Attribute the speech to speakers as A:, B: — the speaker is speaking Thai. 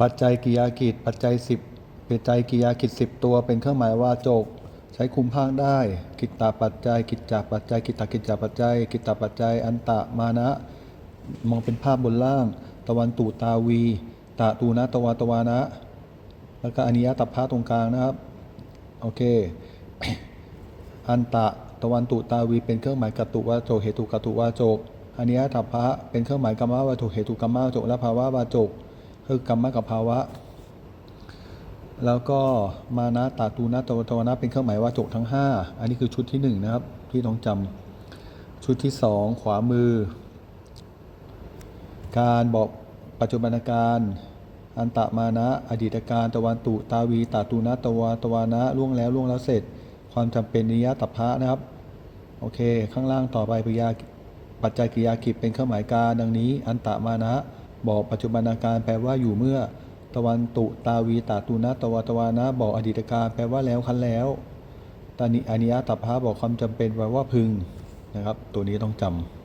A: ปัจจัยกิยากิจปัจจัยสิบปัจจัยกิยากิจสิบตัวเป็นเครื่องหมายว่าจกใช้คุมพางได้ กิตตาปัจจัย กิจจาปัจจัย กิตตากิจจาปัจจัย กิตตาปัจจัย อันตะมานะ มองเป็นภาพบนล่าง ตะวันตุตาวีตะตูนะตะวาตะวานะ แล้วก็อนิยตพะตรงกลางนะครับ โอเค อันตะตะวันตุตาวีเป็นเครื่องหมายกัตตุวาโจกเหตุกัตตุวาโจกอันนี้ทัพพะเป็นเครื่องหมายกรรมวาโจกเหตุกรรมวาโจกและภาวะวาโจก คือกรรมะกับภาวะ แล้วก็มานะตาตูนะตวตวนะเป็นเครื่องหมายว่าโจกทั้ง 5 อันนี้คือชุดที่1นะครับที่ต้องจำชุดที่ 2 ขวามือ การบอกปัจจุบันการอันตะมานะ อดีตการตะวันตุตาวีตาตูนะตวาตวานะล่วงแล้วล่วงแล้วเสร็จ ความจำเป็นนิยตพะนะครับโอเค ข้างล่างต่อไปปริยาปัจจัยกิริยากิจเป็นเครื่องหมายการดังนี้ อันตะมานะ บอกปัจจุบันการแปลว่าอยู่เมื่อ ตะวันตุตาวีตาตุนะตะวตวานะบอกอดีตการแปลว่าแล้วคันแล้วตานิอานิยตัพะบอกความจำเป็นแปลว่าพึงนะครับ ตัวนี้ต้องจำ